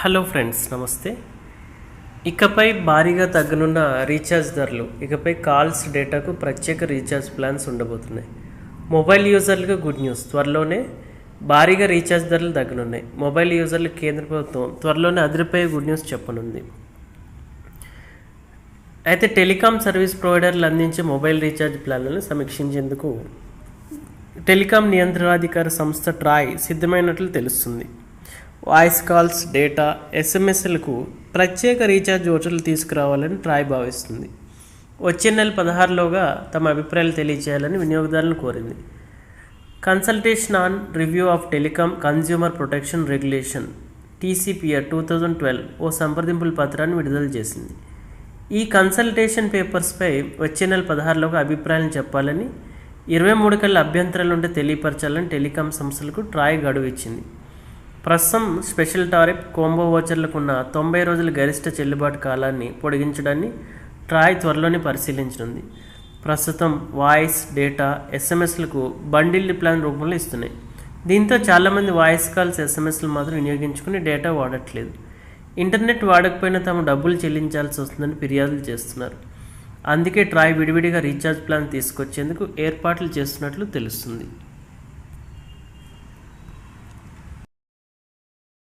Hello friends నమస్తే. ఇకపై భారీగా తగ్గనున్న రీఛార్జ్ ధరలు ఇకపై కాల్స్ డేటాకు ప్రత్యేక రీఛార్జ్ ప్లాన్స్ ఉండబోతున్నాయి. మొబైల్ యూజర్లకు గుడ్ న్యూస్ త్వరలోనే భారీగా రీఛార్జ్ ధరలు తగ్గనున్నాయి. మొబైల్ యూజర్లకు కేంద్ర ప్రభుత్వం త్వరలోనే అదిరిపోయే గుడ్ న్యూస్ చెప్పనుంది. అయితే టెలికాం సర్వీస్ ప్రొవైడర్లు అందించే మొబైల్ రీఛార్జ్ ప్లాన్లను సమీక్షించేందుకు టెలికాం నియంత్రణాధికార సంస్థ ట్రాయ్ సిద్ధమైనట్లు తెలుస్తుంది. వాయిస్ కాల్స్ డేటా ఎస్ఎంఎస్లకు ప్రత్యేక రీఛార్జ్ ఓటర్లు తీసుకురావాలని ట్రాయ్ భావిస్తుంది. వచ్చే నెల పదహారులోగా తమ అభిప్రాయాలు తెలియజేయాలని వినియోగదారులను కోరింది. Consultation on review of telecom consumer protection regulation TCPR two thousand twelve ఓ సంప్రదింపుల పత్రాన్ని విడుదల చేసింది. ఈ కన్సల్టేషన్ పేపర్స్పై వచ్చే నెల పదహారులోగా అభిప్రాయం చెప్పాలని ఇరవై మూడు కల్లా అభ్యంతరాలు ఉంటే తెలియపరచాలని టెలికాం సంస్థలకు ట్రాయ్ గడువు ఇచ్చింది. ప్రస్తుతం స్పెషల్ టారిఫ్ కోంబో ఓచర్లకు ఉన్న తొంభై రోజుల గరిష్ట చెల్లుబాటు కాలాన్ని పొడిగించడాన్ని ట్రాయ్ త్వరలోనే పరిశీలించనుంది. ప్రస్తుతం వాయిస్ డేటా ఎస్ఎంఎస్లకు బండిల్డ్ ప్లాన్ రూపంలో ఇస్తున్నాయి. దీంతో చాలామంది వాయిస్ కాల్స్ ఎస్ఎంఎస్లు మాత్రం వినియోగించుకుని డేటా వాడట్లేదు. ఇంటర్నెట్ వాడకపోయినా తాము డబ్బులు చెల్లించాల్సి వస్తుందని ఫిర్యాదులు చేస్తున్నారు. అందుకే ట్రాయ్ విడివిడిగా రీఛార్జ్ ప్లాన్ తీసుకొచ్చేందుకు ఏర్పాట్లు చేస్తున్నట్లు తెలుస్తుంది.